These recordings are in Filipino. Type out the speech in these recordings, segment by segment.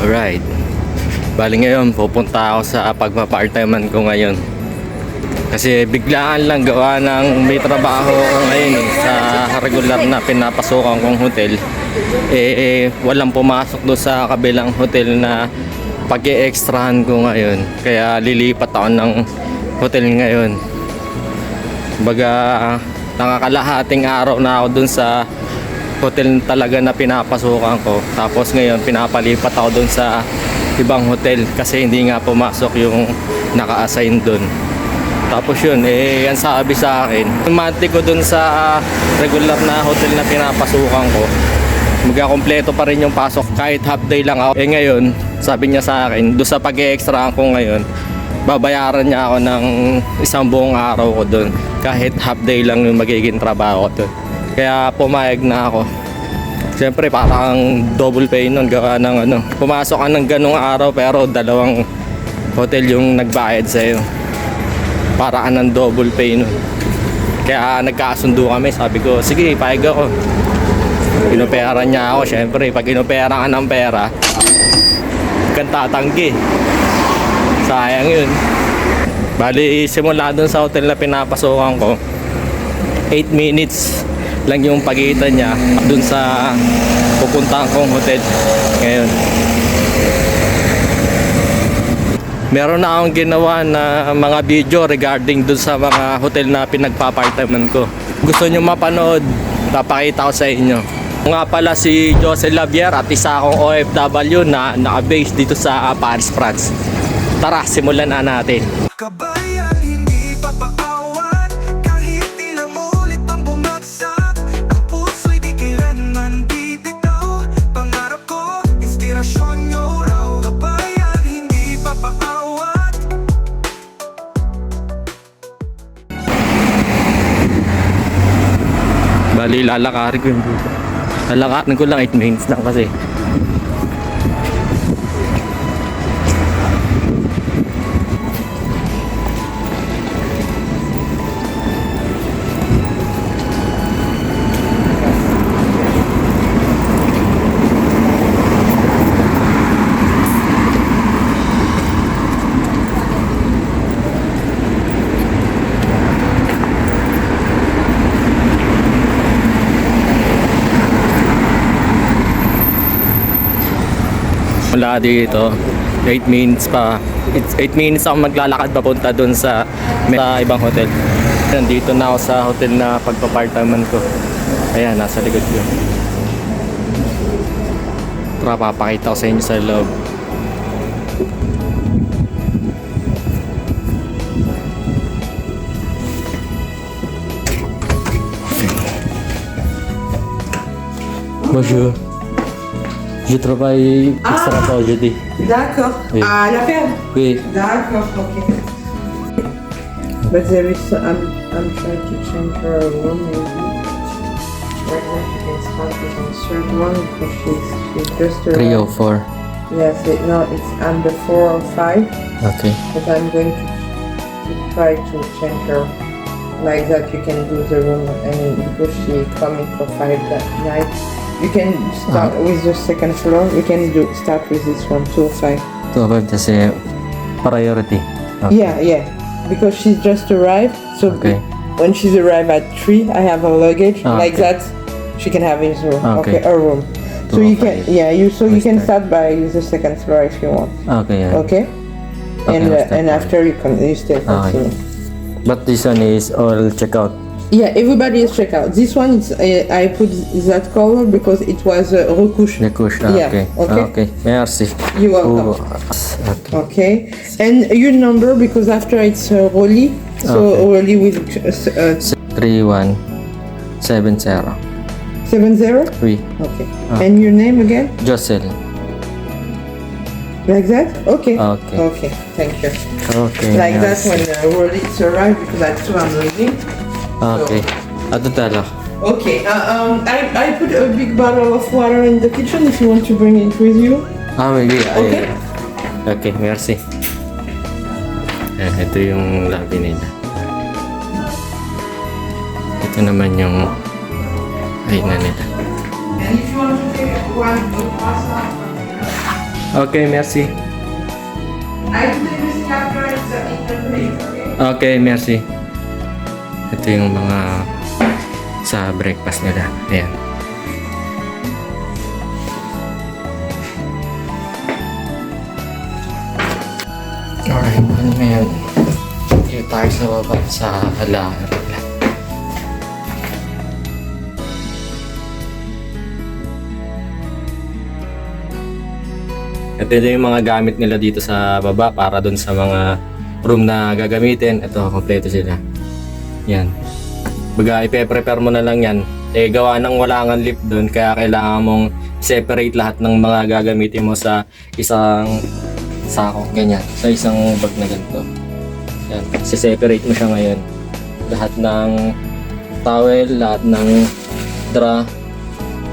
Alright. Bali ngayon, pupunta ako sa pagpa-part-timean ko ngayon. Kasi biglaan lang gawa ng may trabaho ko ngayon eh, sa regular na pinapasukan kong hotel. Eh, eh walang pumasok doon sa kabilang hotel na pag extrahan ko ngayon. Kaya lilipat ako ng hotel ngayon. Baga, nakakalahating araw na ako dun sa hotel talaga na pinapasukan ko. Tapos ngayon, pinapalipat ako dun sa ibang hotel kasi hindi nga pumasok yung naka-assign dun. Tapos yun, eh, yan sabi sa akin. Monthly ko dun sa regular na hotel na pinapasukan ko. Magkakompleto pa rin yung pasok kahit half day lang ako. Eh ngayon, sabi niya sa akin, doon sa pag-extra ko ngayon, babayaran niya ako ng isang buong araw ko doon. Kahit half day lang yung magiging trabaho ko doon. Kaya pumayag na ako. Siyempre parang double pay nun gawa ng ano. Pumasok ka ng ganong araw pero dalawang hotel yung nagbayad sa'yo. Para ka ng double pay nun. Kaya nagkasundo kami. Sabi ko, sige, payag ako. Pinopera niya ako. Siyempre, pag inopera ka ng pera, kang tatanggi. Sayang yun. Bali, simula dun sa hotel na pinapasokan ko, 8 minutes lang yung pagitan niya dun sa pupuntahan kong hotel ngayon. Meron na akong ginawa na mga video regarding dun sa mga hotel na pinagpapartaman ko. Gusto nyo mapanood, papakita ko sa inyo. Nga pala si Jose Lavier at isa akong OFW na naka-base dito sa Paris, France. Tara, simulan na natin. Kabayan, Bali, lalakarin ko yung dito. Lalakarin ko lang 8 minutes lang kasi. Mula dito, 8 minutes pa. It's 8 minutes ako maglalakad papunta doon sa, sa ibang hotel. Nandito na ako sa hotel na pagpa-part-timean ko. Ayan, nasa likod ko. Tara, papakita ko sa inyo sa loob. Bonjour. Je travaille extra Ah. aujourd'hui. D'accord. Oui. À la ferme Oui. D'accord, ok. But there is, I'm, I'm trying to change her room maybe. Right now she can start with the third one because she's, she's just Three or four. Yes, it, no, it's under four or five. Okay. But I'm going to, to try to change her. Like that you can do the room and because she coming for five that night. You can start with the second floor. You can do start with this one, two or five. Two of kasi priority. Okay. Yeah, yeah. Because she's just arrived, so Okay. when she's arrived at three, I have her luggage Ah, like that. She can have his room. Okay. Okay, her room. So you can, yeah, you so you can start. by the second floor if you want. Okay. yeah. Okay. Okay, and uh, and after you can you still Ah, continue. But this one is all check out. Yeah, everybody is check out. This one is uh, I put that color because it was uh, recouche. The cushion. Yeah, Okay. okay. Ah, okay. Merci. You're welcome. Oh, okay. Okay, and your number because after it's uh, Rolly, so Okay. Rolly with uh, Three one seven zero. seven zero. Oui. Okay. Ah. And your name again? Jocelyn. Like that? Okay. Okay. Okay. Thank you. Okay. Like that when uh, Rolly arrived because that's who I'm leaving. Okay. Ato talo. Okay. Uh, um, I, I put a big bottle of water in the kitchen if you want to bring it with you. Ah, maybe. ay- Okay. Okay, merci. Eh, ito yung lobby nila. Ito naman yung ay na nila. And if you want to take one pasta. Okay, merci. I do this after it's in the okay? Okay, merci. Ito yung mga sa breakfast nila. Ayan. Alright, ano ngayon? Dito tayo sa baba sa halaman. Ito din yung mga gamit nila dito sa baba para dun sa mga room na gagamitin. Ito, kompleto sila. Yan. Baga, ipe-prepare mo na lang yan. Eh, gawa ng wala lift dun, kaya kailangan mong separate lahat ng mga gagamitin mo sa isang sako, ganyan. Sa isang bag na ganito. Yan. separate mo siya ngayon. Lahat ng towel, lahat ng dra,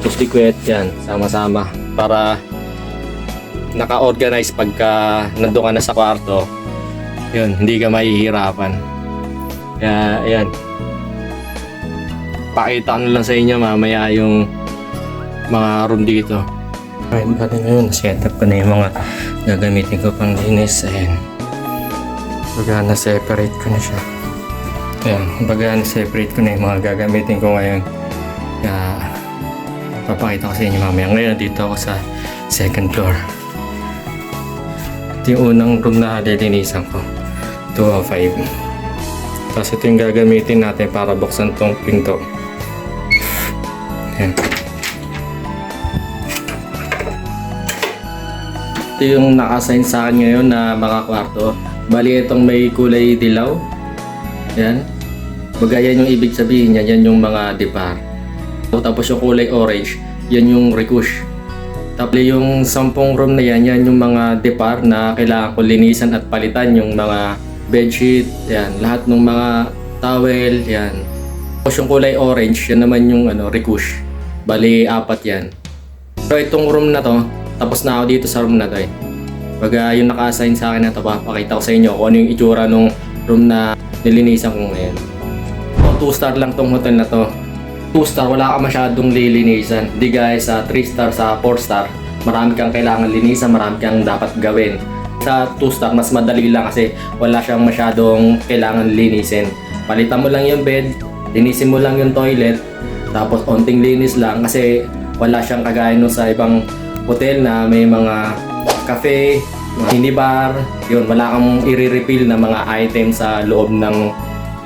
pustikwet, yan. Sama-sama. Para naka-organize pagka nandun ka na sa kwarto, yun, hindi ka mahihirapan. Kaya, ayan. Pakita ko lang sa inyo mamaya yung mga room dito. Alright, bali ngayon, set up ko na yung mga gagamitin ko pang linis. Ayan. Baga, na-separate ko na siya. Ayan, baga, na-separate ko na yung mga gagamitin ko ngayon. Kaya, papakita ko sa inyo mamaya. Ngayon, dito ako sa second floor. Ito yung unang room na lilinisan ko. 205. Tapos ito yung gagamitin natin para buksan tong pinto. Ayan. Ito yung naka-assign sa akin ngayon na mga kwarto. Bali itong may kulay dilaw. Ayan. Baga yan yung ibig sabihin niya, yan yung mga depar. Tapos yung kulay orange, yan yung recush. Tapos yung sampung room na yan, yan yung mga depar na kailangan ko linisan at palitan yung mga bedsheet, yan, lahat ng mga towel, yan. Tapos yung kulay orange, yan naman yung ano, recush. Bali, apat yan. Pero itong room na to, tapos na ako dito sa room na to eh. Pag ah, yung naka-assign sa akin na to, papakita ko sa inyo kung ano yung itsura nung room na nilinisan ko ngayon. 2 star lang tong hotel na to. 2 star, wala ka masyadong lilinisan. Di guys, sa 3 star, sa 4 star, marami kang kailangan linisan, marami kang dapat gawin. Sa 2 star, mas madali lang kasi wala siyang masyadong kailangan linisin. Palitan mo lang yung bed, linisin mo lang yung toilet, tapos onting linis lang kasi wala siyang kagaya nung sa ibang hotel na may mga cafe, minibar, yun, wala kang i-refill na mga item sa loob ng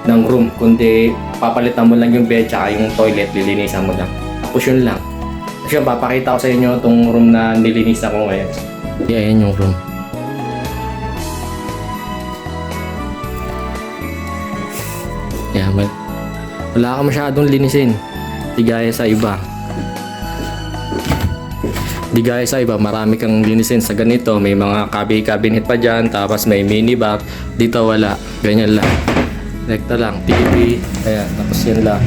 ng room, kundi papalitan mo lang yung bed tsaka yung toilet, lilinisan mo lang. Tapos yun lang. Yun, papakita ko sa inyo itong room na nilinisan ko ngayon. Yeah, yan yung room. Wala ka masyadong linisin. Di gaya sa iba. Di gaya sa iba, marami kang linisin sa ganito. May mga cabi cabinet pa dyan, tapos may minibar. Dito wala. Ganyan lang. Rekta lang. TV. Ayan, tapos yan lang.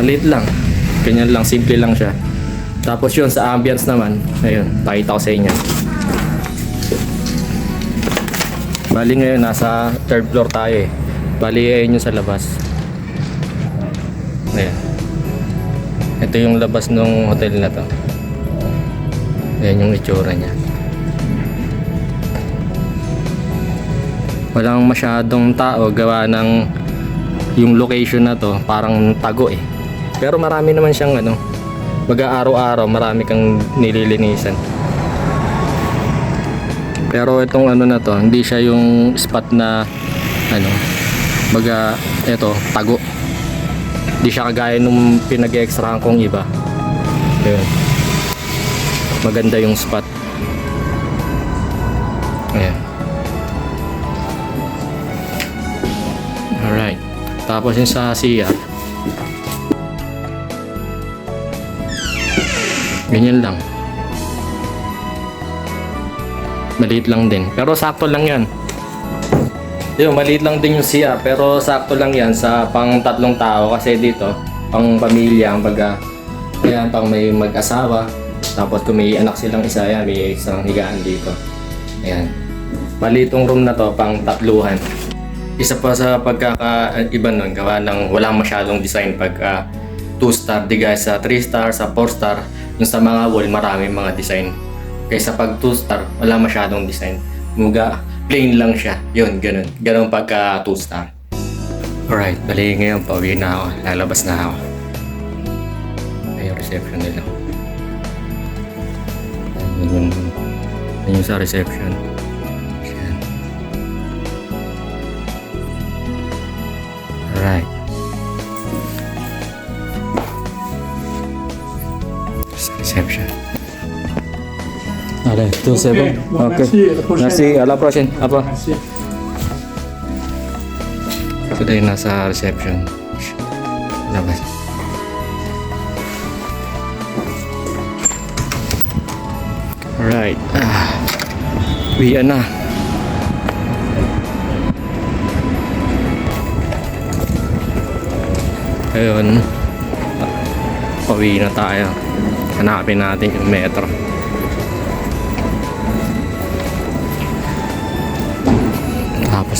Maliit lang. Ganyan lang. Simple lang siya. Tapos yun, sa ambience naman. Ayun, pakita ko sa inyo. Bali ngayon, nasa third floor tayo eh. Bali, ayun yung sa labas. Ito yung labas ng hotel na to. Ayan yung itsura niya. Walang masyadong tao gawa ng yung location na to parang tago eh. Pero marami naman siyang ano, baga araw-araw marami kang nililinisan. Pero itong ano na to, hindi siya yung spot na ano, baga eto, tago. Hindi siya kagaya nung pinag-extrahan kong iba. Ayun. Maganda yung spot. Ayan. Alright. Tapos yung sa CR. Ganyan lang. Maliit lang din. Pero sakto lang yan. Yun, maliit lang din yung CR. Pero sakto lang yan sa pang tatlong tao. Kasi dito, pang pamilya, ang baga. Ayan, pang may mag-asawa. Tapos kung may anak silang isa, yan, may isang higaan dito. Ayan. Bali itong room na to, pang tatluhan. Isa pa sa pagkaka-iba nun, gawa ng walang masyadong design pagka 2 star, di guys, sa 3 star, sa 4 star, yung sa mga wall, marami mga design. Kaysa pag 2 star, wala masyadong design. Muga, plain lang siya. Yun, ganun. Ganun pagka 2 star. Alright, bali ngayon, pauwi na ako. Lalabas na ako. Ay, reception nila. Ayun ayun sa reception. Ayan. Alright. Allez, tout c'est bon. bon, merci, à la prochaine. Merci, à la prochaine. Apa? Merci. So, tayo nasa reception. Labas. Alright. Ah. Uwian na. Ayun. Ah, Pauwi na tayo. Hanapin natin yung metro.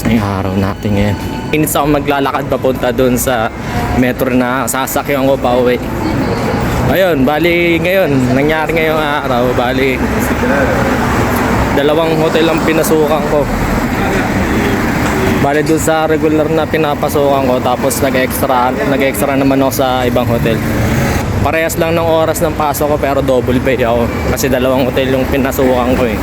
Yung araw natin ngayon. Init ako maglalakad papunta dun sa metro na sasakyan ko pa uwi. Ayun, bali ngayon, nangyari ngayong araw, bali dalawang hotel ang pinasukan ko. Bali dun sa regular na pinapasukan ko, tapos nag-extra, nag-extra naman ako sa ibang hotel. Parehas lang ng oras ng pasok ko pero double pay ako kasi dalawang hotel yung pinasukan ko eh.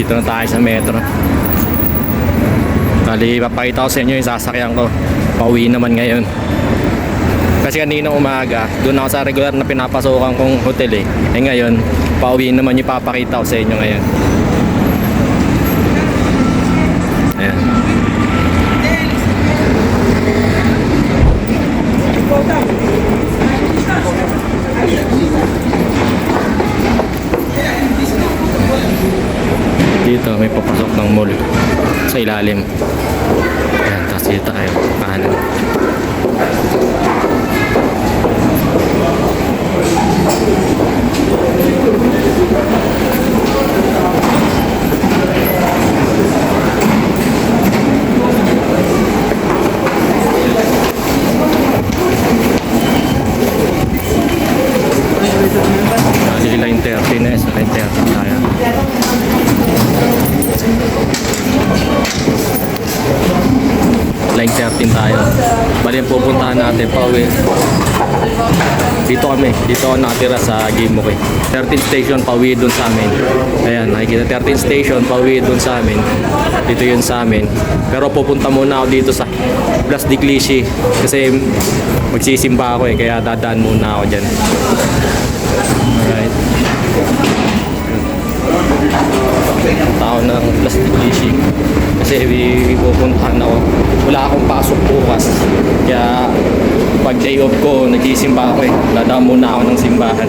Nandito na tayo sa metro. Bali, papakita ko sa inyo yung sasakyan ko. Pauwi naman ngayon. Kasi kanina umaga, doon ako sa regular na pinapasukan kong hotel eh. Eh ngayon, pauwi naman yung papakita ko sa inyo ngayon. dito may papasok ng mall sa ilalim ayan tapos dito tayo kanan Sige lang 30 na, eh, sa 30 na. 9.13 tayo. Bali yung pupuntahan natin pa uwi. Dito kami. Dito ako nakatira sa Game Boy. 13 station pa uwi dun sa amin. Ayan, nakikita 13 station pa uwi dun sa amin. Dito yun sa amin. Pero pupunta muna ako dito sa Blas de Clichy. Kasi magsisimba ako eh. Kaya dadaan muna ako dyan. Alright. Tao na ng Blas de Clichy kasi pupuntahan ako. Wala akong pasok bukas. Kaya pag day off ko nagsisimba ako eh. Dadaan muna ako ng simbahan.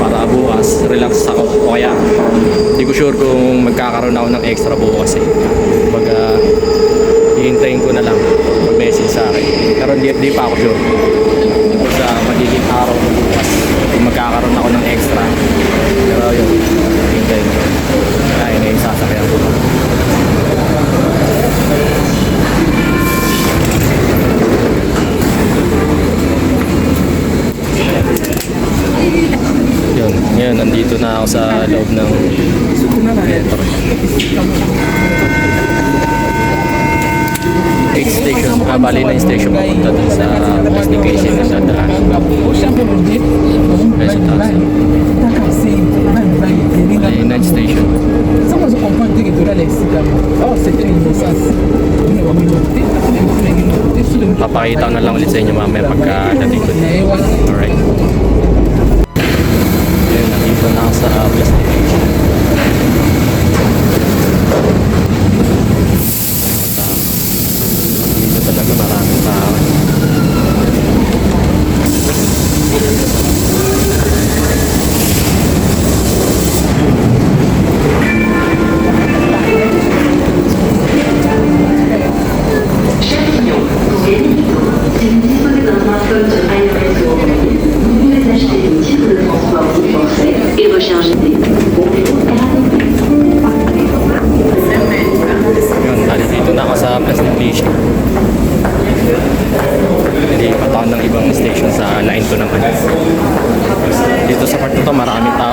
Para bukas relax ako. O kaya hindi ko sure kung magkakaroon ako ng extra bukas eh. Pag uh, hihintayin ko na lang mag message sa akin. Pero di, di pa ako sure sa magiging araw ko bukas. Kung magkakaroon ako ng extra. Pero yun hihintayin ko. Kaya na yung sasakyan ko yun ngayon nandito na ako sa loob ng metro 8 station ah bali na yung station papunta dun sa destination na dadaan Kaya sa taas bali 9 station Papakita ko na lang ulit sa inyo mamaya pagka dating ko. Alright. Nandito na ako sa destination.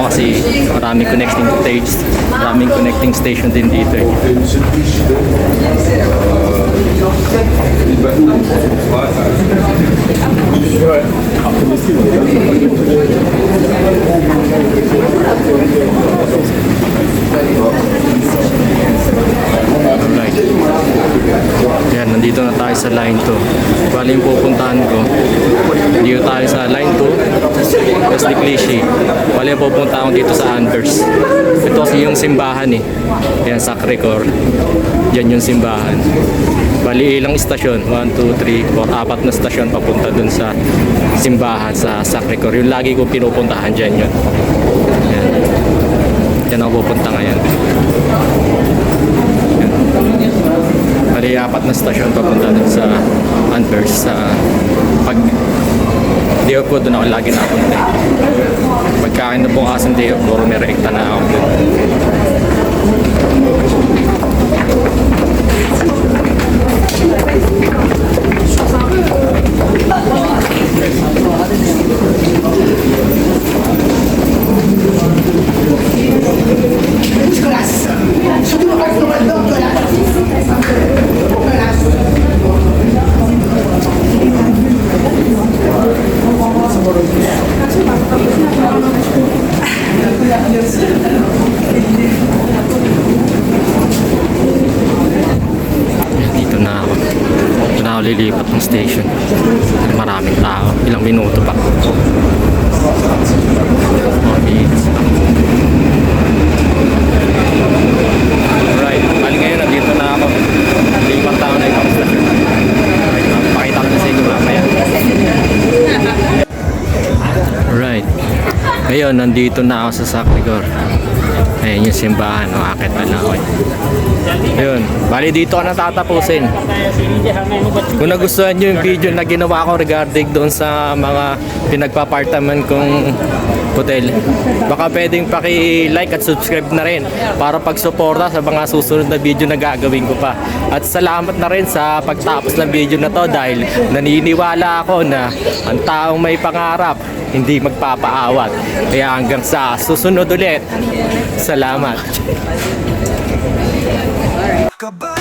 Kasi maraming connecting stage, maraming connecting station din dito eh. Right. Yan, nandito na tayo sa line 2. Bali yung pupuntahan ko. Dito tayo sa line 2. Tapos ni Clichy. Bali yung pupuntahan ko dito sa Anvers. Ito kasi yung simbahan eh. Yan, Sacre Cor. Yan yung simbahan. Bali ilang istasyon? 1, 2, 3, 4, apat na stasyon papunta dun sa simbahan sa Sacre Cor. Yung lagi ko pinupuntahan dyan yun. Yan. Yan ako pupunta ngayon. Apat na stasyon papunta dun sa Anvers sa pag day off ko doon ako lagi napunta eh. Pagkain na bukas ng day off ko, may rekta na ako dun. Dito na ako. Dito na ako lilipat ng station. Maraming tao. Ilang minuto pa. Okay. Alright. Bali ngayon, nandito na ako. Lipat tao na ibang station. Alright, pakita ko na sa inyo mamaya. Alright. Ngayon, nandito na ako sa Sacré-Cœur. Ayan yung simbahan. No? Akit na ako. Ayun. Bali dito ka natatapusin. Kung nagustuhan nyo yung video na ginawa ko regarding doon sa mga pinagpapartaman kong hotel, baka pwedeng paki-like at subscribe na rin para pagsuporta sa mga susunod na video na gagawin ko pa. At salamat na rin sa pagtapos ng video na to dahil naniniwala ako na ang taong may pangarap hindi magpapaawat. Kaya hanggang sa susunod ulit. Salamat. Kabayan